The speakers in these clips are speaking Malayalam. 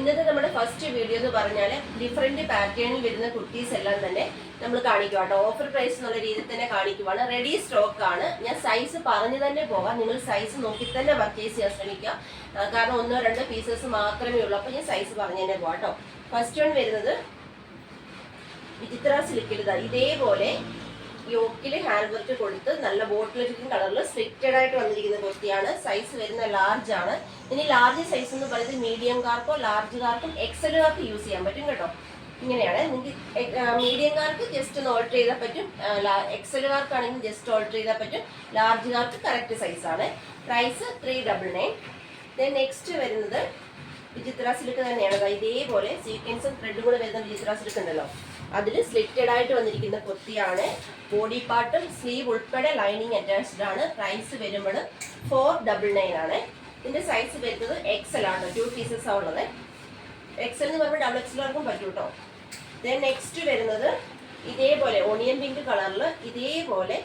ഇന്നത്തെ നമ്മുടെ ഫസ്റ്റ് വീഡിയോ എന്ന് പറഞ്ഞാൽ ഡിഫറെന്റ് പാറ്റേണിൽ വരുന്ന കുട്ടീസ് എല്ലാം തന്നെ നമ്മൾ കാണിക്കുക കേട്ടോ ഓഫർ പ്രൈസ് എന്നുള്ള രീതിയിൽ തന്നെ കാണിക്കുവാണ്. റെഡി സ്റ്റോക്ക് ആണ്. ഞാൻ സൈസ് പറഞ്ഞു തന്നെ പോകാം. നിങ്ങൾ സൈസ് നോക്കി തന്നെ പർച്ചേസ് ചെയ്യാൻ ശ്രമിക്കുക. കാരണം ഒന്നോ രണ്ടോ പീസസ് മാത്രമേ ഉള്ളൂ. അപ്പോൾ ഞാൻ സൈസ് പറഞ്ഞു തന്നെ പോകാം കേട്ടോ ഫസ്റ്റ് വൺ വരുന്നത് വിചിത്ര സിൽക്കിൽ ഇതേപോലെ യോക്കിൽ ഹാൻഡ് വർക്ക് കൊടുത്ത് നല്ല ബോട്ടിൽ കളറിൽ സ്ട്രിക്റ്റഡ് ആയിട്ട് വന്നിരിക്കുന്ന കുർത്തിയാണ്. സൈസ് വരുന്ന ലാർജ് ആണ്. ഇനി ലാർജ് സൈസ് എന്ന് പറയുന്നത് മീഡിയംകാർക്കോ ലാർജുകാർക്കും എക്സലുകാർക്ക് യൂസ് ചെയ്യാൻ പറ്റും കേട്ടോ. ഇങ്ങനെയാണ്. നിങ്ങൾക്ക് മീഡിയംകാർക്ക് ജസ്റ്റ് ഒന്ന് ഓൾട്ടർ ചെയ്താൽ പറ്റും. എക്സലുകാർക്കാണെങ്കിൽ ജസ്റ്റ് ഓൾട്ടർ ചെയ്താൽ പറ്റും. ലാർജുകാർക്ക് കറക്റ്റ് സൈസാണ് price three double nine then next വരുന്നത് വിചിത്ര സിൽക്ക് തന്നെയാണ്. ഇതേപോലെ സീക്വൻസും ത്രെഡും കൂടെ വരുന്ന വിചിത്ര സിൽക്ക് ഉണ്ടല്ലോ. അതിൽ സ്ലിറ്റഡ് ആയിട്ട് വന്നിരിക്കുന്ന കുർത്തിയാണ് ബോഡി പാർട്ടും സ്ലീവ് ഉൾപ്പെടെ ലൈനിങ് അറ്റാച്ച്ഡ് ആണ്. പ്രൈസ് വരുമ്പോൾ ഫോർ ഡബിൾ നയൻ ആണ്. ഇതിന്റെ സൈസ് വരുന്നത് എക്സൽ ആണ്. ടു പീസസ് ആണുള്ളത് എക്സൽ എന്ന് പറയുമ്പോൾ ഡബിൾ എക്സലുകാർക്കും പറ്റും കേട്ടോ ദെൻ നെക്സ്റ്റ് വരുന്നത് ഇതേപോലെ ഓണിയൻ പിങ്ക് കളറിൽ ഇതേപോലെ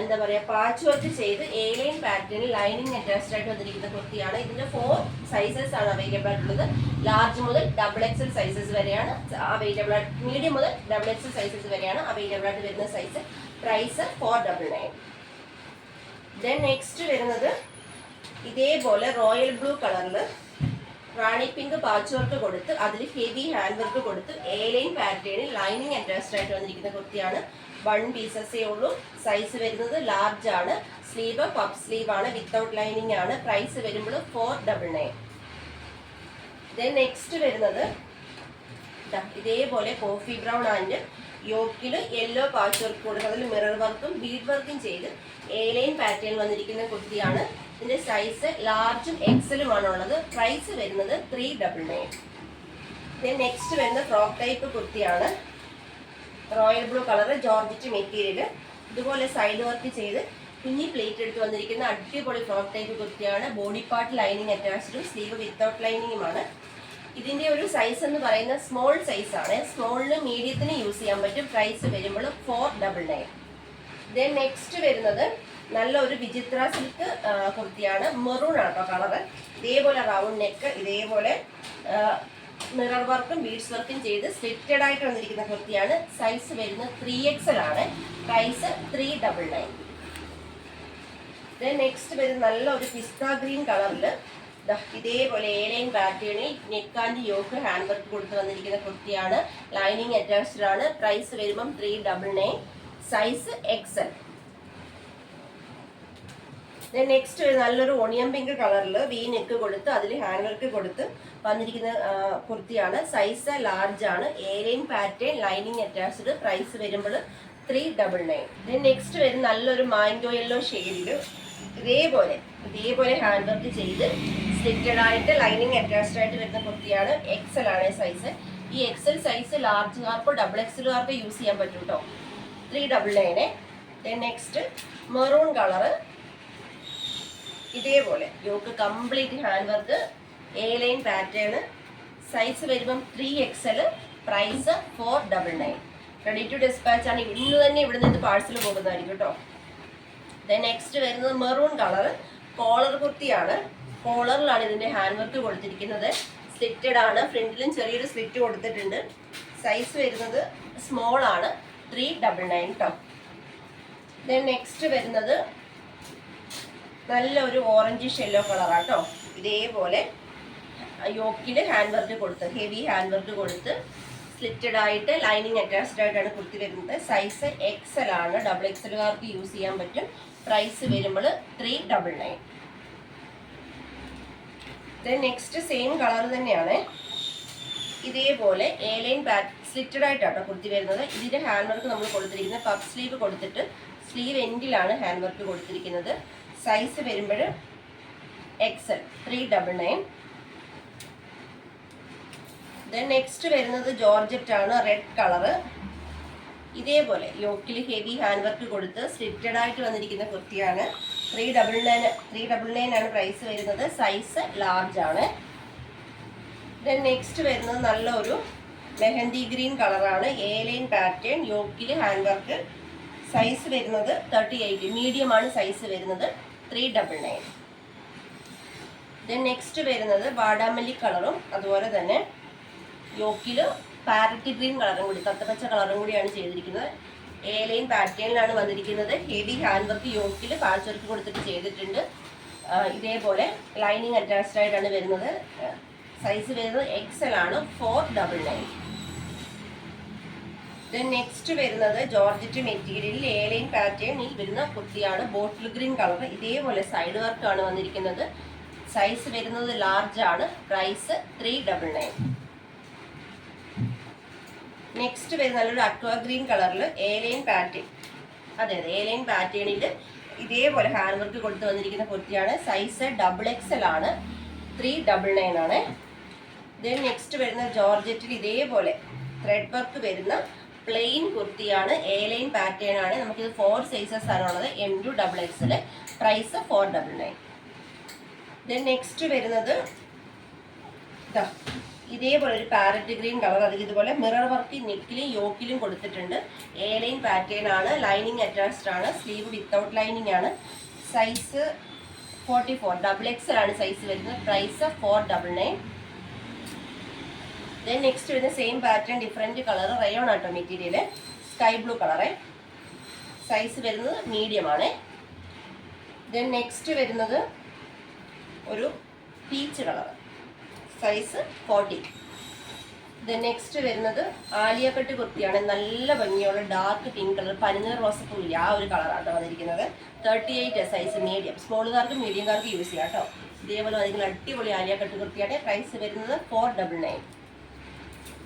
എന്താ പറയുക പാച്ച് വർക്ക് ചെയ്ത് ഏലൈൻ പാറ്റേണിൽ ലൈനിങ് അറ്റാച്ച്ഡ് ആയിട്ട് വന്നിരിക്കുന്ന കുർത്തിയാണ്. ഇതിന്റെ ഫോർ സൈസസ് ആണ് അവൈലബിൾ ആയിട്ടുള്ളത്. ലാർജ് മുതൽ ഡബിൾ എക്സൽ സൈസസ് വരെയാണ് അവൈലബിൾ ആയിട്ട് മീഡിയം മുതൽ ഡബിൾ എക്സൽ സൈസസ് വരെയാണ് അവൈലബിൾ ആയിട്ട് വരുന്ന size price four double nine then next വരുന്നത് ഇതേപോലെ റോയൽ ബ്ലൂ കളറിൽ റാണി പിങ്ക് പാച്ച് വർക്ക് കൊടുത്ത് അതിൽ ഹെവി ഹാൻഡ് വർക്ക് കൊടുത്ത് ഏലൈൻ പാറ്റേണിൽ ലൈനിങ് അറ്റാച്ച്ഡ് ആയിട്ട് വന്നിരിക്കുന്ന കുർത്തിയാണ്. വൺ പീസസേ ഉള്ളൂ. സൈസ് വരുന്നത് ലാർജ് ആണ്. സ്ലീവ് പഫ് സ്ലീവ് ആണ്. വിത്തൗട്ട് ലൈനിങ് ആണ്. പ്രൈസ് വരുമ്പോൾ four double nine then next വരുന്നത് ഇതേപോലെ കോഫി ബ്രൗൺ ആൻഡ് യോക്കിൽ യെല്ലോ പാച്ച് വർക്ക് കൊടുത്ത് അതിൽ മിറർ വർക്കും ബീഡ് വർക്കും ചെയ്ത് ഏലൈൻ പാറ്റേൺ വന്നിരിക്കുന്ന കുർത്തിയാണ്. ഇതിന്റെ സൈസ് ലാർജും എക്സലുമാണ് ഉള്ളത്. പ്രൈസ് വരുന്നത് ത്രീ ഡബിൾ നയൻ നെക്സ്റ്റ് വരുന്ന ഫ്രോക്ക് ടൈപ്പ് കുർത്തിയാണ്. Royal blue colour georgette material ഇതുപോലെ സൈഡ് വർക്ക് ചെയ്ത് കുഞ്ഞി പ്ലേറ്റ് എടുത്ത് വന്നിരിക്കുന്ന അടിപൊളി ഫ്രോക്ക് ടൈപ്പ് കുർത്തിയാണ്. ബോഡി പാർട്ട് ലൈനിങ് അറ്റാച്ച്ഡും സ്ലീവ് വിത്തൗട്ട് ലൈനിങ്ങുമാണ് ഇതിന്റെ ഒരു സൈസ് എന്ന് പറയുന്ന സ്മോൾ സൈസ് ആണ്. സ്മോളിന് മീഡിയത്തിന് യൂസ് ചെയ്യാൻ പറ്റും. പ്രൈസ് വരുമ്പോൾ four double nine then next വരുന്നത് നല്ല ഒരു വിചിത്ര സിൽക്ക് കുർത്തിയാണ്. മെറൂൺ ആട്ടോ കളറ്. ഇതേപോലെ റൗണ്ട് നെക്ക് ഇതേപോലെ മിറർ വർക്കും ബീഡ്സ് വർക്കും ചെയ്ത് സ്ലിറ്റഡ് ആയിട്ട് വന്നിരിക്കുന്ന കുർത്തിയാണ്. സൈസ് വരുന്നത് ത്രീ എക്സൽ ആണ്. Price three double nine next വരുന്ന നല്ല ഒരു പിസ്ത ഗ്രീൻ കളറിൽ ഇതേപോലെ ഏലൈൻ പാറ്റേണിൽ നെക്ക് യോക്ക് ഹാൻഡ് വർക്ക് കൊടുത്ത് വന്നിരിക്കുന്ന കുർത്തിയാണ്. ലൈനിങ് അറ്റാച്ച്ഡ് ആണ്. പ്രൈസ് വരുമ്പം three double nine size XL next നല്ലൊരു ഓണിയൻ പിങ്ക് കളറിൽ വി നെക്ക് കൊടുത്ത് അതിൽ ഹാൻഡ് വർക്ക് കൊടുത്ത് വന്നിരിക്കുന്ന കുർത്തിയാണ്. സൈസ് ലാർജ് ആണ്. A line pattern lining attached price വരുമ്പോൾ three double nine then next വരും നല്ലൊരു മാംഗോ യെല്ലോ ഷെയ്ഡിൽ ഇതേപോലെ ഇതേപോലെ ഹാൻഡ് വർക്ക് ചെയ്ത് സ്റ്റിറ്റഡ് ആയിട്ട് ലൈനിങ് അറ്റാച്ച്ഡ് ആയിട്ട് വരുന്ന കുർത്തിയാണ് എക്സൽ ആണ് സൈസ് ഈ എക്സൽ സൈസ് ലാർജുകാർക്കോ ഡബിൾ എക്സലുകാർക്കോ യൂസ് ചെയ്യാൻ പറ്റും കേട്ടോ ത്രീ ഡബിൾ നയനെ ദെൻ നെക്സ്റ്റ് മെറൂൺ കളറ് ഇതേപോലെ yoke complete hand work A line pattern size വരുമ്പം three XL price four double nine ready to dispatch ആണ്. ഇന്ന് തന്നെ ഇവിടെ നിന്ന് പാഴ്സൽ പോകുന്നതായിരിക്കും കേട്ടോ. ദെൻ നെക്സ്റ്റ് വരുന്നത് മെറൂൺ കളർ കോളർ കുർത്തിയാണ്. കോളറിലാണ് ഇതിന്റെ ഹാൻഡ് വർക്ക് കൊടുത്തിരിക്കുന്നത്. സ്ലിറ്റഡ് ആണ്. ഫ്രണ്ടിലും ചെറിയൊരു സ്ലിറ്റ് കൊടുത്തിട്ടുണ്ട്. സൈസ് വരുന്നത് സ്മോൾ ആണ്. ത്രീ ഡബിൾ നയൻ കേട്ടോ ദെൻ നെക്സ്റ്റ് വരുന്നത് നല്ല ഒരു ഓറഞ്ചിഷ് യെല്ലോ കളറാട്ടോ ഇതേപോലെ യോക്കിൽ ഹാൻഡ് വർക്ക് കൊടുത്ത് ഹെവി ഹാൻഡ് വർക്ക് കൊടുത്ത് സ്ലിറ്റഡ് ആയിട്ട് ലൈനിങ് അറ്റാച്ച്ഡ് ആയിട്ടാണ് കുർത്തി വരുന്നത്. സൈസ് എക്സൽ ആണ്. ഡബിൾ എക്സലുകാർക്ക് യൂസ് ചെയ്യാൻ പറ്റും. പ്രൈസ് വരുമ്പോൾ three double nine next same colour തന്നെയാണ്. ഇതേപോലെ എ ലൈൻ ബാക്ക് സ്ലിറ്റഡ് ആയിട്ടാണ് കുർത്തി വരുന്നത്. ഇതിന്റെ ഹാൻഡ് വർക്ക് നമ്മൾ കൊടുത്തിരിക്കുന്നത് പഫ് സ്ലീവ് കൊടുത്തിട്ട് സ്ലീവ് എൻഡിലാണ് ഹാൻഡ് വർക്ക് കൊടുത്തിരിക്കുന്നത്. സൈസ് വരുമ്പോൾ XL three double nine then next വരുന്നത് ജോർജറ്റ് ആണ് റെഡ് കളറ് ഇതേപോലെ യോക്കിൽ ഹെവി ഹാൻഡ് വർക്ക് കൊടുത്ത് സ്ലിറ്റഡ് ആയിട്ട് വന്നിരിക്കുന്ന കുർത്തിയാണ് three double nine three double nine ആണ് പ്രൈസ് വരുന്നത്. സൈസ് ലാർജ് ആണ്. ദെൻ നെക്സ്റ്റ് വരുന്നത് നല്ലൊരു മെഹന്തി ഗ്രീൻ കളറാണ് എ ലൈൻ പാറ്റേൺ യോക്കിൽ ഹാൻഡ് വർക്ക് സൈസ് വരുന്നത് തേർട്ടി എയ്റ്റ് മീഡിയം ആണ് സൈസ് വരുന്നത് three double nine then next വരുന്നത് വാടാമല്ലി കളറും അതുപോലെ തന്നെ യോക്കിൽ പാരറ്റി ഗ്രീൻ കളറും കൂടി തത്തപ്പച്ച കളറും കൂടിയാണ് ചെയ്തിരിക്കുന്നത്. എ ലൈൻ പാറ്റേണിലാണ് വന്നിരിക്കുന്നത്. ഹെവി ഹാൻഡ് വർക്ക് യോക്കിൽ പാച്ച് കൊടുത്തിട്ട് ചെയ്തിട്ടുണ്ട്. ഇതേപോലെ ലൈനിങ് അറ്റാച്ച്ഡ് ആയിട്ടാണ് വരുന്നത്. സൈസ് വരുന്നത് എക്സൽ ആണ് ഫോർ ഡബിൾ നയൻ നെക്സ്റ്റ് വരുന്നത് ജോർജറ്റ് മെറ്റീരിയലിൽ ഏലൈൻ ലൈൻ പാറ്റേണിൽ വരുന്ന കുർത്തിയാണ് ബോട്ടിൽ ഗ്രീൻ കളർ. ഇതേപോലെ സൈഡ് വർക്ക് ആണ് വന്നിരിക്കുന്നത്. സൈസ് വരുന്നത് ലാർജ് ആണ്. Price three double nine next വരുന്ന ഒരു അക്വ ഗ്രീൻ കളറിൽ ഏലൈൻ പാറ്റേൺ അതെ അതെ ഏലൈൻ പാറ്റേണിൽ ഇതേപോലെ ഹാൻഡ് വർക്ക് കൊടുത്തു വന്നിരിക്കുന്ന കുർത്തിയാണ് സൈസ് ഡബിൾ എക്സ് എൽ ആണ്. ത്രീ ഡബിൾ നയൻ ആണ്. ദെൻ നെക്സ്റ്റ് വരുന്ന ജോർജറ്റിൽ ഇതേപോലെ ത്രെഡ് വർക്ക് വരുന്ന പ്ലെയിൻ കുർത്തിയാണ് എ ലൈൻ പാറ്റേൺ ആണ് നമുക്കിത് ഫോർ സൈസസ് ആണ് ഉള്ളത്. M to double XL price four double nine then next വരുന്നത് ഇതാ ഇതേപോലെ ഒരു പാരറ്റ് ഗ്രീൻ കളർ അത് ഇതുപോലെ മിറർ വർക്ക് നെക്കിലും യോക്കിലും കൊടുത്തിട്ടുണ്ട്. എ ലൈൻ പാറ്റേൺ ആണ്. ലൈനിങ് അറ്റാച്ച്ഡ് ആണ്. സ്ലീവ് വിത്തൗട്ട് ലൈനിങ് ആണ്. Size forty four double XL ആണ് സൈസ് വരുന്നത്. Price four double nine then next വരുന്ന same pattern different colour rayon ആട്ടോ മെറ്റീരിയൽ സ്കൈ ബ്ലൂ കളറേ സൈസ് വരുന്നത് മീഡിയമാണ് ദെൻ നെക്സ്റ്റ് വരുന്നത് ഒരു peach colour size forty then next വരുന്നത് ആലിയക്കട്ട് കുർത്തിയാണ്. നല്ല ഭംഗിയുള്ള ഡാർക്ക് പിങ്ക് കളർ പനിനീർ റോസപ്പൂല്ല ആ ഒരു കളറാട്ടോ വന്നിരിക്കുന്നത്. തേർട്ടി എയ്റ്റ് സൈസ് മീഡിയം സ്മോളുകാർക്കും മീഡിയംകാർക്കും യൂസ് ചെയ്യാം കേട്ടോ. ഇതേപോലെ വന്നിരിക്കുന്ന അടിപൊളി ആലിയക്കട്ട് കുർത്തിയാണ് പ്രൈസ് വരുന്നത് four double nine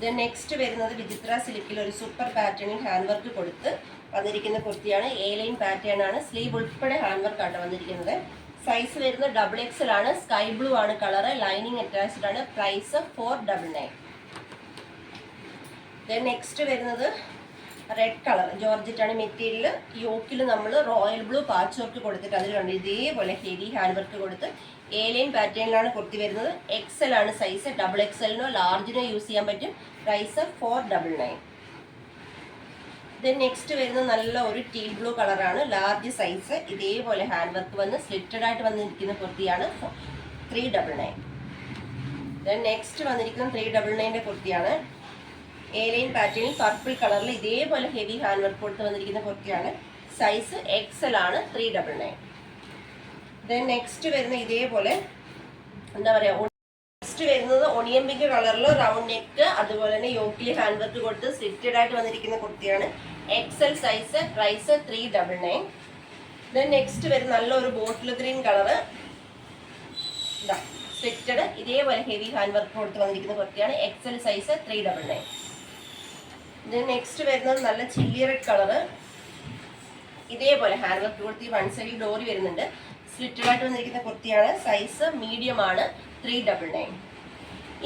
then next വരുന്നത് വിചിത്ര സിലിക്കിൽ ഒരു സൂപ്പർ പാറ്റേണിൽ ഹാൻഡ് വർക്ക് കൊടുത്ത് വന്നിരിക്കുന്ന കുർത്തിയാണ്. എ ലൈൻ പാറ്റേൺ ആണ്. സ്ലീവ് ഉൾപ്പെടെ ഹാൻഡ് വർക്ക് ആണ് വന്നിരിക്കുന്നത്. സൈസ് വരുന്നത് ഡബിൾ എക്സൽ ആണ്. സ്കൈ ബ്ലൂ ആണ് കളർ ലൈനിങ് അറ്റാച്ച്ഡ് ആണ്. Price four double nine then next വരുന്നത് റെഡ് കളർ ജോർജറ്റ് ആണ് മെറ്റീരിയൽ. യോക്കിൽ നമ്മൾ റോയൽ ബ്ലൂ പാച്ച് വർക്ക് കൊടുത്തിട്ട് അതിൽ ഇതേപോലെ ഹെവി ഹാൻഡ് വർക്ക് കൊടുത്ത് എ ലൈൻ പാറ്റേണിലാണ് കുർത്തി വരുന്നത്. എക്സൽ ആണ് സൈസ് ഡബിൾ എക്സലിനോ ലാർജിനോ യൂസ് ചെയ്യാൻ പറ്റും. Price four double nine then next വരുന്ന നല്ല ഒരു ടീ ബ്ലൂ കളറാണ് ലാർജ് സൈസ് ഇതേപോലെ ഹാൻഡ് വർക്ക് വന്ന് സ്ലിറ്റഡ് ആയിട്ട് വന്നിരിക്കുന്ന കുർത്തിയാണ് three double nine then next വന്നിരിക്കുന്ന ത്രീ ഡബിൾ നയന്റെ കുർത്തിയാണ്. എ ലൈൻ പാറ്റേണിൽ പർപ്പിൾ കളറിൽ ഇതേപോലെ ഹെവി ഹാൻഡ് വർക്ക് കൊടുത്ത് വന്നിരിക്കുന്ന കുർത്തിയാണ്. സൈസ് എക്സൽ ആണ് three double nine then next വരുന്ന ഇതേപോലെ എന്താ പറയുക നെക്സ്റ്റ് വരുന്നത് ഒണിയൻ പിങ്ക് കളറിൽ റൗണ്ട് നെക്ക് അതുപോലെ തന്നെ യോക്കിൽ ഹാൻഡ് വർക്ക് കൊടുത്ത് സ്ലിറ്റഡ് ആയിട്ട് വന്നിരിക്കുന്ന കുർത്തിയാണ്. XL size price three double nine then next വരുന്ന നല്ലൊരു ബോട്ടിൽ ഗ്രീൻ കളറ് ഇതാ ഇതേപോലെ ഹെവി ഹാൻഡ് വർക്ക് കൊടുത്ത് വന്നിരിക്കുന്ന കുർത്തിയാണ് XL size three double nine then next വരുന്നത് നല്ല ചില്ലി റെഡ് കളറ് ഇതേപോലെ ഹാൻഡ് വർക്ക് കൊടുത്ത് വൺ സൈഡിൽ ഡോറി വരുന്നുണ്ട്. സ്ലിറ്റഡ് ആയിട്ട് വന്നിരിക്കുന്ന കുർത്തിയാണ്. സൈസ് മീഡിയം ആണ് ത്രീ ഡബിൾ നയൻ.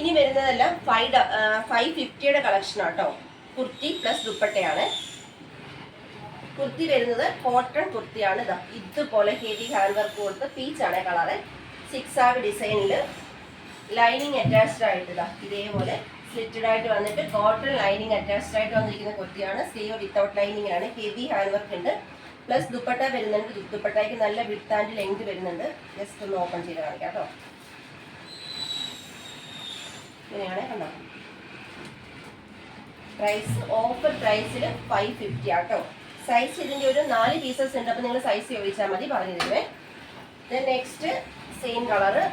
ഇനി വരുന്നതെല്ലാം ഫൈവ് ഫൈവ് ഫിഫ്റ്റിയുടെ കളക്ഷൻ ആട്ടോ കുർത്തി പ്ലസ് ദുപ്പട്ടയാണ്. കുർത്തി വരുന്നത് കോട്ടൺ കുർത്തിയാണ് ഇതാ ഇതുപോലെ ഹെവി ഹാൻഡ് വർക്ക് കൊടുത്ത് പീച്ചാണ് കളറ് സിക്സ് ആവ് ഡിസൈനിൽ ലൈനിങ് അറ്റാച്ച്ഡ് ആയിട്ട് ഇതാ ഇതേപോലെ സ്ലിറ്റഡ് ആയിട്ട് വന്നിട്ട് കോട്ടൺ ലൈനിങ് അറ്റാച്ച്ഡ് ആയിട്ട് വന്നിരിക്കുന്ന കുർത്തിയാണ് സ്ലീവ് വിത്തൗട്ട് ലൈനിങ് ആണ്. ഹെവി ഹാൻഡ് വർക്ക് ഉണ്ട്. പ്ലസ് ദുപ്പട്ട വരുന്നുണ്ട്. ദുപ്പട്ടയ്ക്ക് നല്ല വിട്ട് ആൻഡ് ലെങ്ത് വരുന്നുണ്ട്. ജസ്റ്റ് ഒന്ന് ഓപ്പൺ ചെയ്ത് കാണിക്കാം കേട്ടോ പ്രൈസ് ഓഫർ പ്രൈസിൽ ഫൈവ് ഫിഫ്റ്റി ആട്ടോ സൈസ് ഇതിന്റെ ഒരു നാല് പീസസ് ഉണ്ട്. അപ്പോൾ നിങ്ങൾ സൈസ് ചോദിച്ചാൽ മതി. പറഞ്ഞു തരുവേ. ദെൻ നെക്സ്റ്റ് സെയിം കളറ്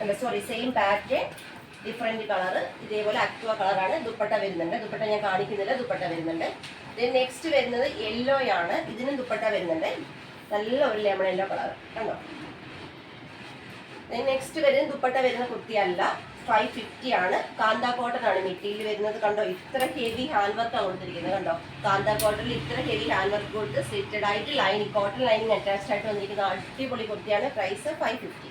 അല്ല sorry same pattern different colour ഇതേപോലെ അക്വ കളറാണ് ദുപ്പട്ട വരുന്നുണ്ട്. ദുപ്പട്ട ഞാൻ കാണിക്കുന്നില്ല ദുപ്പട്ട വരുന്നുണ്ട്. നെക്സ്റ്റ് വരുന്നത് യെല്ലോ ആണ്. ഇതിനും ദുപ്പട്ട വരുന്നുണ്ട്. നല്ല ഒരു ലെമൺ യെല്ലോ കളർ കണ്ടോ? നെക്സ്റ്റ് വരുന്നത് ദുപ്പട്ട വരുന്ന കുർത്തിയല്ല ഫൈവ് ഫിഫ്റ്റി ആണ്. കാന്ത കോട്ടൺ ആണ് മെറ്റീരിയൽ വരുന്നത്. കണ്ടോ? ഇത്ര ഹെവി ഹാൻഡ് വർക്ക് ആണ് കൊടുത്തിരിക്കുന്നത്. കണ്ടോ? കാന്ത കോട്ടണിൽ ഇത്ര ഹെവി ഹാൻഡ് വർക്ക് കൊടുത്ത് സ്ലിറ്റഡ് ആയിട്ട് ലൈനിങ് കോട്ടൺ ലൈനിങ് അറ്റാച്ച്ഡ് ആയിട്ട് വന്നിരിക്കുന്ന അടിപൊളി കുർത്തിയാണ്. Price five fifty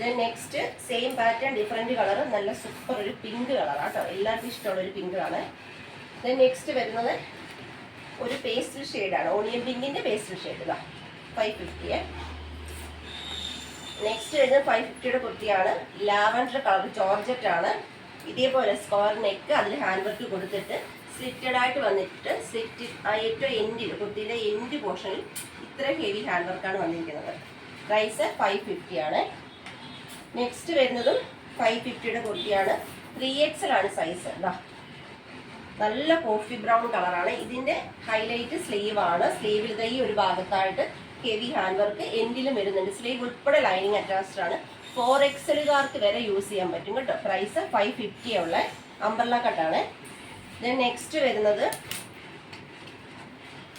then next same pattern different colour നല്ല സൂപ്പർ ഒരു പിങ്ക് കളറാണ് കേട്ടോ എല്ലാവർക്കും ഇഷ്ടമുള്ള ഒരു പിങ്ക് ആണ്. ദെൻ നെക്സ്റ്റ് വരുന്നത് ഒരു പേസ്റ്റൽ ഷെയ്ഡാണ് ഓണിയൻ പിങ്കിന്റെ പേസ്റ്റൽ ഷെയ്ഡ് ഇതാ ഫൈവ് ഫിഫ്റ്റിയെ നെക്സ്റ്റ് വരുന്നത് ഫൈവ് ഫിഫ്റ്റിയുടെ കുർത്തിയാണ് ലാവൻഡർ കളർ ജോർജറ്റ് ആണ്. ഇതേപോലെ സ്ക്വയർ നെക്ക് അതിൽ ഹാൻഡ് വർക്ക് കൊടുത്തിട്ട് സ്ലിറ്റഡ് ആയിട്ട് വന്നിട്ട് സ്ലിറ്റ് ഏറ്റവും എൻഡിൽ കുർത്തിയുടെ എൻഡ് പോർഷനിൽ ഇത്ര ഹെവി ഹാൻഡ് വർക്കാണ് വന്നിരിക്കുന്നത്. പ്രൈസ് ഫൈവ് ഫിഫ്റ്റി ആണ്. നെക്സ്റ്റ് വരുന്നതും ഫൈവ് ഫിഫ്റ്റിയുടെ കുർത്തിയാണ്. ത്രീ ആണ് സൈസ് എന്താ നല്ല കോഫി ബ്രൗൺ കളറാണ് ഇതിന്റെ ഹൈലൈറ്റ് സ്ലീവ് ആണ്. സ്ലീവിൽ തൈ ഒരു ഭാഗത്തായിട്ട് ഹെവി ഹാൻഡ് വർക്ക് എൻഡിലും വരുന്നുണ്ട്. സ്ലീവ് ഉൾപ്പെടെ ലൈനിങ് അറ്റാച്ച്ഡ് ആണ്. ഫോർ എക്സലുകാർക്ക് വരെ യൂസ് ചെയ്യാൻ പറ്റും കേട്ടോ. പ്രൈസ് ഫൈവ് ഫിഫ്റ്റി ഉള്ള അമ്പർല കട്ടാണ് നെക്സ്റ്റ് വരുന്നത്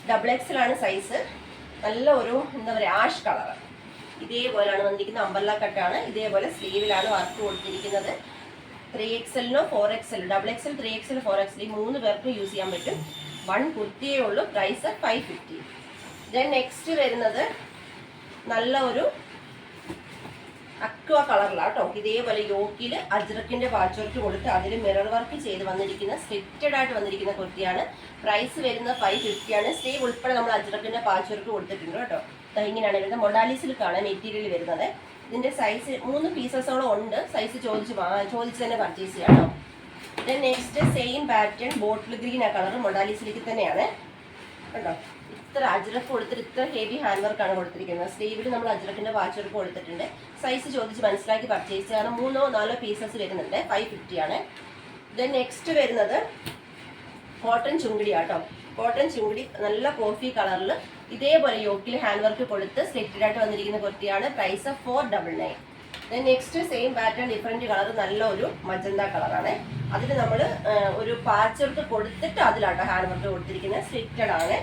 ഡബിൾ എക്സലാണ് സൈസ് നല്ല ഒരു എന്താ പറയുക ആഷ് കളർ ഇതേപോലെയാണ് വന്നിരിക്കുന്നത് അമ്പല്ല കട്ടാണ് ഇതേപോലെ സ്ലീവിലാണ് വർക്ക് കൊടുത്തിരിക്കുന്നത്. Three എക്സലിനോ four XL double XL three XL four XL ഈ മൂന്ന് പേർക്കും യൂസ് ചെയ്യാൻ പറ്റും. വൺ കുർത്തിയേ ഉള്ളൂ. Price five fifty then next വരുന്നത് നല്ല ഒരു അക്വ കളറിലാണ് കേട്ടോ ഇതേപോലെ യോക്കിൽ അജ്രക്കിന്റെ വാച്ച് വർക്ക് കൊടുത്ത് അതിൽ മിറർ വർക്ക് ചെയ്ത് വന്നിരിക്കുന്ന സ്ലിറ്റഡ് ആയിട്ട് വന്നിരിക്കുന്ന കുർത്തിയാണ്. പ്രൈസ് വരുന്ന ഫൈവ് ആണ്. സ്ലീവ് ഉൾപ്പെടെ നമ്മൾ അജ്രക്കിന്റെ പാച്ച് വർക്ക് കൊടുത്തിട്ടുണ്ട് കേട്ടോ. ഇങ്ങനെയാണ് വരുന്നത് മൊഡാലി സിൽക്കാണ് മെറ്റീരിയൽ വരുന്നത്. ഇതിന്റെ സൈസ് മൂന്ന് പീസസോളം ഉണ്ട്. സൈസ് ചോദിച്ച് ചോദിച്ച് തന്നെ പർച്ചേസ് ചെയ്യാം കേട്ടോ then next same pattern bottle green ആ കളർ മൊഡാലി തന്നെയാണ്. കണ്ടോ? ഇത്ര അജ്രക്ക് കൊടുത്തിട്ട് ഇത്ര ഹെവി ഹാൻഡ് ആണ് കൊടുത്തിരിക്കുന്നത്. സ്ലീവിൽ നമ്മൾ അജ്രക്കിന്റെ വാച്ച് വർക്ക് കൊടുത്തിട്ടുണ്ട്. സൈസ് ചോദിച്ച് മനസ്സിലാക്കി പർച്ചേസ് ചെയ്യണം. മൂന്നോ നാലോ പീസസ് വരുന്നുണ്ട്. ഫൈവ് ഫിഫ്റ്റി ആണ്. ദെൻ നെക്സ്റ്റ് വരുന്നത് കോട്ടൺ ചുങ്കിടി ആട്ടോ. കോട്ടൺ ചുങ്കിടി നല്ല കോഫി കളറിൽ ഇതേപോലെ യോക്കിൽ ഹാൻഡ് വർക്ക് കൊടുത്ത് സ്ലിറ്റഡ് ആയിട്ട് വന്നിരിക്കുന്ന കുർത്തിയാണ്. Price four double nine then next same pattern different colour നല്ല ഒരു മജന്ത കളറാണ് അതിൽ നമ്മൾ ഒരു പാച്ച് വർക്ക് കൊടുത്തിട്ട് അതിലാട്ടോ ഹാൻഡ് വർക്ക് കൊടുത്തിരിക്കുന്നത്. സ്ലിറ്റഡ് ആണ്.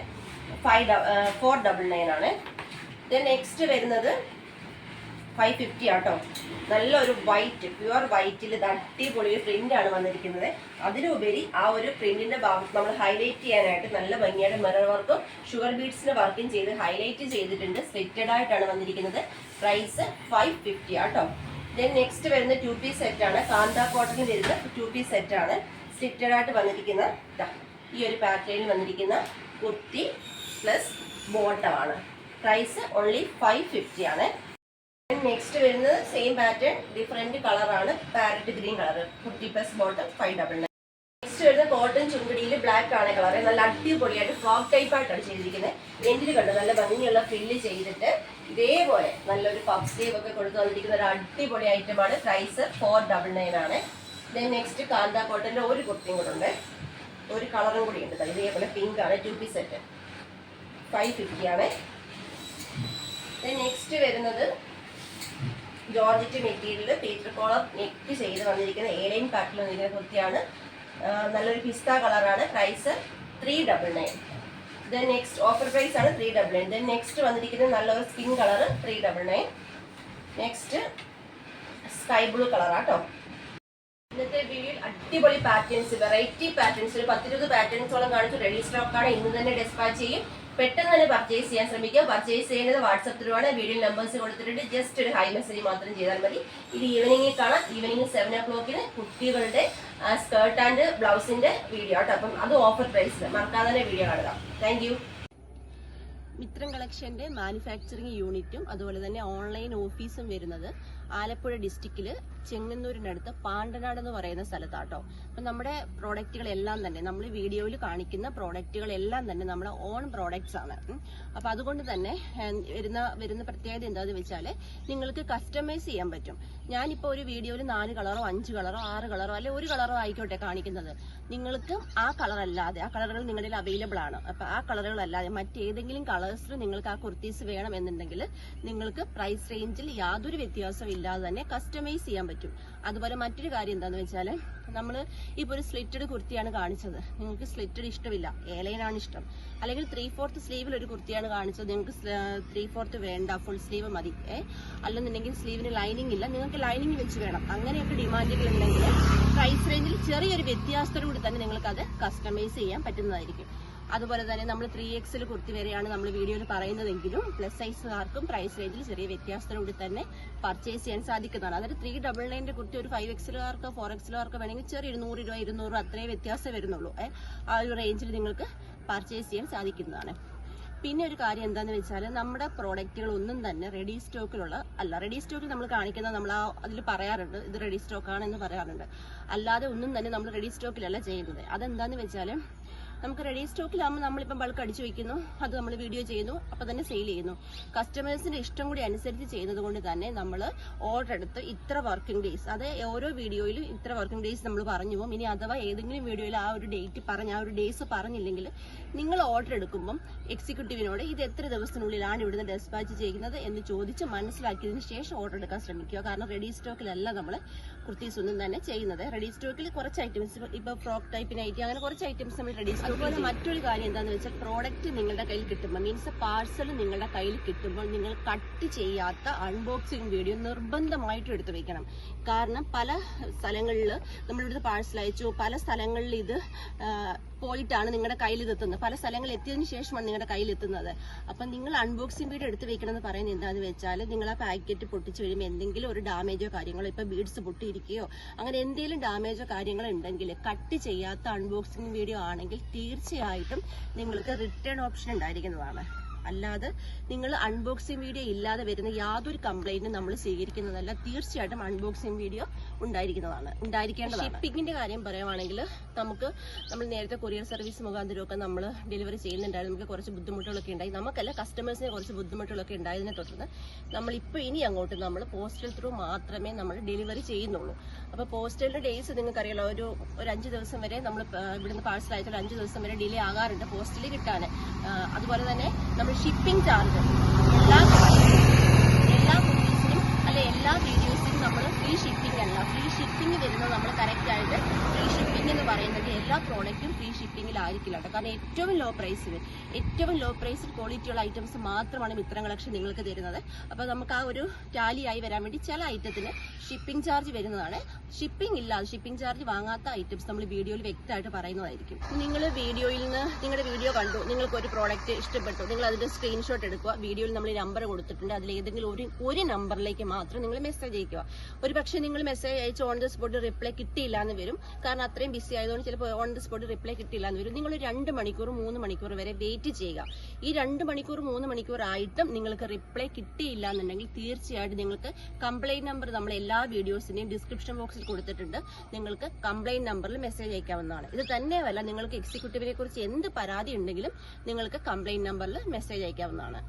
ഫൈവ് ഫോർ ഡബിൾ നയൻ ആണ്. ദെൻ നെക്സ്റ്റ് വരുന്നത് ഫൈവ് ഫിഫ്റ്റി ആട്ടോ. നല്ലൊരു വൈറ്റ് പ്യുവർ വൈറ്റിൽ ഇത് അടിപൊളി പ്രിന്റ് ആണ് വന്നിരിക്കുന്നത്. അതിലുപരി ആ ഒരു പ്രിന്റിന്റെ ഭാഗത്ത് നമ്മൾ ഹൈലൈറ്റ് ചെയ്യാനായിട്ട് നല്ല ഭംഗിയായിട്ട് മിറർ വർക്കും ഷുഗർ ബീഡ്സിന്റെ വർക്കും ചെയ്ത് ഹൈലൈറ്റ് ചെയ്തിട്ടുണ്ട്. സ്ലിറ്റഡ് ആയിട്ടാണ് വന്നിരിക്കുന്നത്. പ്രൈസ് ഫൈവ് ഫിഫ്റ്റി ആട്ടോ. ദെൻ നെക്സ്റ്റ് വരുന്ന ടു പീസ് സെറ്റ് ആണ്. കാന്ത കോട്ടണിൽ വരുന്ന ടു പീസ് സെറ്റ് ആണ്. സ്ലിറ്റഡ് ആയിട്ട് വന്നിരിക്കുന്ന ഈ ഒരു പാറ്റേണിൽ വന്നിരിക്കുന്ന കുർത്തി പ്ലസ് ബോട്ടമാണ് പ്രൈസ് ഓൺലി ഫൈവ് ഫിഫ്റ്റി ആണ്. നെക്സ്റ്റ് വരുന്നത് സെയിം പാറ്റേൺ ഡിഫറെന്റ് കളറാണ് parrot green colour fifty plus bottom five double nine next വരുന്ന കോട്ടൺ ചുങ്കടിയിൽ ബ്ലാക്ക് ആണ് കളർ നല്ല അടിപൊളിയായിട്ട് ഫ്രോക്ക് ടൈപ്പ് ആയിട്ടാണ് ചെയ്തിരിക്കുന്നത്. എൻഡിൽ കണ്ട്? നല്ല ഭംഗിയുള്ള ഫില്ല് ചെയ്തിട്ട് ഇതേപോലെ നല്ലൊരു പഫ് സ്ലീവ് ഒക്കെ കൊടുത്തു വന്നിരിക്കുന്ന ഒരു അടിപൊളി ഐറ്റമാണ് പ്രൈസ് ഫോർ ഡബിൾ നയൻ ആണ്. ദെൻ നെക്സ്റ്റ് കാന്ത കോട്ടന്റെ ഒരു കുർത്തിയും കൂടെ ഉണ്ട്. ഒരു കളറും കൂടി ഉണ്ട്. ഇതേപോലെ പിങ്ക് ആണ് ടു പി സെറ്റ് ഫൈവ് ഫിഫ്റ്റിയാണേ നെക്സ്റ്റ് വരുന്നത് georgette material Peter collar net ചെയ്ത് വന്നിരിക്കുന്ന ഏലൈൻ പാറ്റിൽ വന്നിരിക്കുന്ന കുർത്തിയാണ്. നല്ലൊരു പിസ്ത കളറാണ്. Price three double nine then next offer price ആണ് three double nine then next വന്നിരിക്കുന്നത് നല്ലൊരു skin colour three double nine next sky blue കളറാട്ടോ ഇന്നത്തെ വീഡിയോയിൽ അടിപൊളി പാറ്റേൺസ് വെറൈറ്റി പാറ്റേൺസ് ഒരു പത്തിരുപത് പാറ്റേൺസോളം കാണിച്ചു. റെഡി സ്റ്റോക്കാണ് ഇന്ന് തന്നെ ഡെസ്പാച്ച് ചെയ്യും. പെട്ടെന്ന് തന്നെ പർച്ചേസ് ചെയ്യാൻ ശ്രമിക്കുക. പർച്ചേസ് ചെയ്യുന്നത് വാട്സപ്പ് ത്രൂവാണ് വീഡിയോ നമ്പേഴ്സ് കൊടുത്തിട്ടുണ്ട്. ജസ്റ്റ് ഒരു ഹൈ മെസ്സേജ് മാത്രം ചെയ്താൽ മതി. ഇത് ഈവനിങ്ങിൽ കാണാം. ഈവനിങ് സെവൻ ഒ ക്ലോക്കിന് കുട്ടികളുടെ സ്കേർട്ട് ആൻഡ് ബ്ലൗസിന്റെ വീഡിയോ ആട്ടോ. അപ്പം അത് ഓഫർ പ്രൈസിൽ മറക്കാതെ തന്നെ വീഡിയോ കാണുക. താങ്ക് മിത്രം കളക്ഷന്റെ മാനുഫാക്ചറിങ് യൂണിറ്റും അതുപോലെ തന്നെ ഓൺലൈൻ ഓഫീസും വരുന്നത് ആലപ്പുഴ ഡിസ്ട്രിക്റ്റിൽ ചെങ്ങന്നൂരിനടുത്ത് പാണ്ടനാട് എന്ന് പറയുന്ന സ്ഥലത്താട്ടോ. അപ്പം നമ്മുടെ പ്രോഡക്റ്റുകളെല്ലാം തന്നെ നമ്മൾ വീഡിയോയിൽ കാണിക്കുന്ന പ്രോഡക്റ്റുകളെല്ലാം തന്നെ നമ്മുടെ ഓൺ പ്രോഡക്റ്റ്സ് ആണ്. അപ്പൊ അതുകൊണ്ട് തന്നെ വരുന്ന വരുന്ന പ്രത്യേകത എന്താണെന്ന് വെച്ചാൽ നിങ്ങൾക്ക് കസ്റ്റമൈസ് ചെയ്യാൻ പറ്റും. ഞാനിപ്പോൾ ഒരു വീഡിയോയിൽ നാല് കളറോ അഞ്ച് കളറോ ആറ് കളറോ അല്ലെ ഒരു കളറോ ആയിക്കോട്ടെ കാണിക്കുന്നത്. നിങ്ങൾക്ക് ആ കളർ അല്ലാതെ ആ കളറുകൾ നിങ്ങളുടെ അവൈലബിൾ ആണ്. അപ്പൊ ആ കളറുകൾ അല്ലാതെ മറ്റേതെങ്കിലും കളേഴ്സിൽ നിങ്ങൾക്ക് ആ കുർത്തീസ് വേണം എന്നുണ്ടെങ്കിൽ നിങ്ങൾക്ക് പ്രൈസ് റേഞ്ചിൽ യാതൊരു വ്യത്യാസവും ഇല്ലാതെ തന്നെ കസ്റ്റമൈസ് ചെയ്യാൻ പറ്റും. അതുപോലെ മറ്റൊരു കാര്യം എന്താണെന്ന് വെച്ചാൽ നമ്മൾ ഇപ്പോൾ ഒരു സ്ലിറ്റഡ് കുർത്തിയാണ് കാണിച്ചത്. നിങ്ങൾക്ക് സ്ലിറ്റഡ് ഇഷ്ടമില്ല. ഏലൈനാണ് ഇഷ്ടം. അല്ലെങ്കിൽ ത്രീ ഫോർത്ത് സ്ലീവിൽ ഒരു കുർത്തിയാണ് കാണിച്ചത്. നിങ്ങൾക്ക് ത്രീ ഫോർത്ത് വേണ്ട. ഫുൾ സ്ലീവ് മതി. അല്ലെന്നുണ്ടെങ്കിൽ സ്ലീവിന് ലൈനിങ് ഇല്ല. നിങ്ങൾക്ക് ലൈനിങ് വെച്ച് വേണം. അങ്ങനെയൊക്കെ ഡിമാൻഡുകൾ ഉണ്ടെങ്കിൽ പ്രൈസ് റേഞ്ചിൽ ചെറിയൊരു വ്യത്യാസത്തോടു കൂടി തന്നെ നിങ്ങൾക്ക് അത് കസ്റ്റമൈസ് ചെയ്യാൻ പറ്റുന്നതായിരിക്കും. അതുപോലെ തന്നെ നമ്മൾ ത്രീ എക്സിൽ കുർത്തി വരെയാണ് നമ്മൾ വീഡിയോയിൽ പറയുന്നതെങ്കിലും പ്ലസ് സൈസുകാർക്കും പ്രൈസ് റേഞ്ചിൽ ചെറിയ വ്യത്യാസത്തോടുകൂടി തന്നെ പർച്ചേസ് ചെയ്യാൻ സാധിക്കുന്നതാണ്. അതായത് ത്രീ ഡബിൾ നയന്റെ കുർത്തി ഒരു ഫൈവ് എക്സിലുകാർക്ക് ഫോർ എക്സിലുകാർക്ക് വേണമെങ്കിൽ ചെറിയ ഇരുന്നൂറ് രൂപ ഇരുന്നൂറ് രൂപ അത്രേ വ്യത്യാസം വരുന്നുള്ളൂ. ആ ഒരു റേഞ്ചിൽ നിങ്ങൾക്ക് പർച്ചേസ് ചെയ്യാൻ സാധിക്കുന്നതാണ്. പിന്നെ ഒരു കാര്യം എന്താന്ന് വെച്ചാൽ നമ്മുടെ പ്രോഡക്റ്റുകൾ ഒന്നും തന്നെ റെഡി സ്റ്റോക്കിലുള്ള അല്ല റെഡി സ്റ്റോക്കിൽ നമ്മൾ കാണിക്കുന്നത് നമ്മൾ ആ അതിൽ പറയാറുണ്ട് ഇത് റെഡി സ്റ്റോക്കാണെന്ന് പറയാറുണ്ട്. അല്ലാതെ ഒന്നും തന്നെ നമ്മൾ റെഡി സ്റ്റോക്കിലല്ല ചെയ്യുന്നത്. അതെന്താന്ന് വെച്ചാൽ നമുക്ക് റെഡി സ്റ്റോക്കിലാകുമ്പോൾ നമ്മളിപ്പം ബൾക്ക് അടിച്ചു വെക്കുന്നു. അത് നമ്മൾ വീഡിയോ ചെയ്യുന്നു. അപ്പോൾ തന്നെ സെയിൽ ചെയ്യുന്നു. കസ്റ്റമേഴ്സിന്റെ ഇഷ്ടം കൂടി അനുസരിച്ച് ചെയ്യുന്നത് കൊണ്ട് തന്നെ നമ്മൾ ഓർഡർ എടുത്ത് ഇത്ര വർക്കിംഗ് ഡേയ്സ് അത് ഓരോ വീഡിയോയിലും ഇത്ര വർക്കിംഗ് ഡേയ്സ് നമ്മൾ പറഞ്ഞു പോകും. ഇനി അഥവാ ഏതെങ്കിലും വീഡിയോയിൽ ആ ഒരു ഡേറ്റ് പറഞ്ഞ ആ ഒരു ഡേയ്സ് പറഞ്ഞില്ലെങ്കിൽ നിങ്ങൾ ഓർഡർ എടുക്കുമ്പം എക്സിക്യൂട്ടീവിനോട് ഇത് എത്ര ദിവസത്തിനുള്ളിലാണ് ഇവിടുന്ന് ഡെസ്പാച്ച് ചെയ്യുന്നത് എന്ന് ചോദിച്ച് മനസ്സിലാക്കിയതിന് ശേഷം ഓർഡർ എടുക്കാൻ ശ്രമിക്കുക. കാരണം റെഡി സ്റ്റോക്കിലല്ല നമ്മൾ കുർത്തീസ് ഒന്നും തന്നെ ചെയ്യുന്നത്. റെഡി സ്റ്റോക്കിൽ കുറച്ച് ഐറ്റംസ് ഇപ്പൊ ഫ്രോക്ക് ടൈപ്പ് നൈറ്റി അങ്ങനെ കുറച്ച് ഐറ്റംസ് നമ്മൾ റെഡി അതുപോലെ മറ്റൊരു കാര്യം എന്താണെന്ന് വെച്ചാൽ പ്രോഡക്റ്റ് നിങ്ങളുടെ കയ്യിൽ കിട്ടുമ്പോൾ മീൻസ് പാർസൽ നിങ്ങളുടെ കയ്യിൽ കിട്ടുമ്പോൾ നിങ്ങൾ കട്ട് ചെയ്യാത്ത അൺബോക്സിംഗ് വീഡിയോ നിർബന്ധമായിട്ടും എടുത്തു വെക്കണം. കാരണം പല സ്ഥലങ്ങളിൽ നമ്മളിവിടുത്തെ പാഴ്സൽ അയച്ചു പല സ്ഥലങ്ങളിൽ ഇത് പോയിട്ടാണ് നിങ്ങളുടെ കയ്യിൽ ഇതെത്തുന്നത് പല സ്ഥലങ്ങളിൽ എത്തിയതിന് ശേഷമാണ് നിങ്ങളുടെ കയ്യിൽ എത്തുന്നത് അപ്പം നിങ്ങൾ അൺബോക്സിംഗ് വീഡിയോ എടുത്ത് വെക്കണമെന്ന് പറയുന്നത് എന്താണെന്ന് വെച്ചാൽ നിങ്ങൾ ആ പാക്കറ്റ് പൊട്ടിച്ച് വരുമ്പോൾ എന്തെങ്കിലും ഒരു ഡാമേജോ കാര്യങ്ങളോ ഇപ്പൊ ബീഡ്സ് പൊട്ടിയിരിക്കുകയോ അങ്ങനെ എന്തെങ്കിലും ഡാമേജോ കാര്യങ്ങളോ ഉണ്ടെങ്കിൽ കട്ട് ചെയ്യാത്ത അൺബോക്സിംഗ് വീഡിയോ ആണെങ്കിൽ തീർച്ചയായിട്ടും നിങ്ങൾക്ക് റിട്ടേൺ ഓപ്ഷൻ ഉണ്ടായിരിക്കുന്നതാണ്. അല്ലാതെ നിങ്ങൾ അൺബോക്സിംഗ് വീഡിയോ ഇല്ലാതെ വരുന്ന യാതൊരു കംപ്ലൈന്റും നമ്മൾ സ്വീകരിക്കുന്നതല്ല. തീർച്ചയായിട്ടും അൺബോക്സിംഗ് വീഡിയോ ഉണ്ടായിരിക്കുന്നതാണ്. ഉണ്ടായിരിക്കേണ്ടതാണ്. ഷിപ്പിങ്ങിന്റെ കാര്യം പറയുവാണെങ്കിൽ നമുക്ക് നമ്മൾ നേരത്തെ കൊറിയർ സർവീസ് മുഖാന്തരമൊക്കെ നമ്മൾ ഡെലിവറി ചെയ്യുന്നുണ്ടായിരുന്നു. നമുക്ക് കുറച്ച് ബുദ്ധിമുട്ടുകളൊക്കെ ഉണ്ടായി. നമുക്കല്ല കസ്റ്റമേഴ്സിന് കുറച്ച് ബുദ്ധിമുട്ടുകളൊക്കെ ഉണ്ടായതിനെ തുടർന്ന് നമ്മളിപ്പോൾ ഇനി അങ്ങോട്ട് നമ്മൾ പോസ്റ്റൽ ത്രൂ മാത്രമേ നമ്മൾ ഡെലിവറി ചെയ്യുന്നുള്ളൂ. അപ്പോൾ പോസ്റ്റലിന്റെ ഡേയ്സ് നിങ്ങൾക്കറിയാലോ ഒരു ഒരു അഞ്ച് ദിവസം വരെ നമ്മൾ ഇവിടുന്ന് പാഴ്സൽ അയച്ചാൽ അഞ്ച് ദിവസം വരെ ഡിലേ ആകാറുണ്ട് പോസ്റ്റലിൽ കിട്ടാൻ. അതുപോലെ തന്നെ നമ്മൾ ഷിപ്പിംഗ് ചാർജ് എല്ലാ എല്ലാ മൂവീസിനും അല്ലെ എല്ലാ വീഡിയോസിനും നമ്മൾ ഫ്രീ ഷിപ്പിംഗ് അല്ല ഫ്രീ ഷിപ്പിംഗ് വരുന്നത് നമ്മൾ കറക്റ്റ് ആയിട്ട് ഫ്രീ ഷിപ്പിംഗ് എന്ന് പറയുന്നത് എല്ലാ പ്രോഡക്റ്റും ഫ്രീ ഷിപ്പിംഗിലായിരിക്കില്ല കേട്ടോ. കാരണം ഏറ്റവും ലോ പ്രൈസിൽ ഏറ്റവും ലോ പ്രൈസിൽ ക്വാളിറ്റിയുള്ള ഐറ്റംസ് മാത്രമാണ് മിത്രം കളക്ഷൻ നിങ്ങൾക്ക് തരുന്നത്. അപ്പോൾ നമുക്ക് ആ ഒരു ടാലി ആയി വരാൻ വേണ്ടി ചില ഐറ്റത്തിന് ഷിപ്പിംഗ് ചാർജ് വരുന്നതാണ്. ഷിപ്പിംഗ് ഇല്ലാതെ ഷിപ്പിംഗ് ചാർജ് വാങ്ങാത്ത ഐറ്റംസ് നമ്മൾ വീഡിയോയിൽ വ്യക്തമായിട്ട് പറയുന്നതായിരിക്കും. നിങ്ങൾ വീഡിയോയിൽ നിന്ന് നിങ്ങളുടെ വീഡിയോ കണ്ടു നിങ്ങൾക്ക് ഒരു പ്രോഡക്റ്റ് ഇഷ്ടപ്പെട്ടു നിങ്ങൾ അതിന്റെ സ്ക്രീൻഷോട്ട് എടുക്കുക വീഡിയോയിൽ നമ്മൾ നമ്പർ കൊടുത്തിട്ടുണ്ട് അതിൽ ഏതെങ്കിലും ഒരു ഒരു നമ്പറിലേക്ക് മാത്രം നിങ്ങൾ മെസ്സേജ് അയക്കുക. ഒരു പക്ഷേ നിങ്ങൾ മെസ്സേജ് അയച്ച് ഓൺ ദ സ്പോട്ട് റിപ്ലൈ കിട്ടിയില്ല എന്ന് വരും. കാരണം അത്രയും ബിസി ആയതുകൊണ്ട് ചിലപ്പോൾ ഓൺ ദി സ്പോട്ട് റിപ്ലൈ കിട്ടിയില്ല എന്ന് വരും. നിങ്ങൾ രണ്ട് മണിക്കൂർ മൂന്ന് മണിക്കൂർ വരെ വെയിറ്റ് ചെയ്യുക. ഈ രണ്ട് മണിക്കൂർ മൂന്ന് മണിക്കൂർ ആയിട്ടും നിങ്ങൾക്ക് റിപ്ലൈ കിട്ടിയില്ല എന്നുണ്ടെങ്കിൽ തീർച്ചയായിട്ടും നിങ്ങൾക്ക് കംപ്ലൈന്റ് നമ്പർ നമ്മൾ എല്ലാ വീഡിയോസിന്റെയും ഡിസ്ക്രിപ്ഷൻ ബോക്സിൽ കൊടുത്തിട്ടുണ്ട്. നിങ്ങൾക്ക് കംപ്ലൈന്റ് നമ്പറിൽ മെസ്സേജ് അയക്കാവുന്നതാണ്. ഇത് തന്നെയല്ല നിങ്ങൾക്ക് എക്സിക്യൂട്ടീവിനെ കുറിച്ച് എന്ത് പരാതി ഉണ്ടെങ്കിലും നിങ്ങൾക്ക് കംപ്ലൈന്റ് നമ്പറിൽ മെസ്സേജ് അയക്കാവുന്നതാണ്.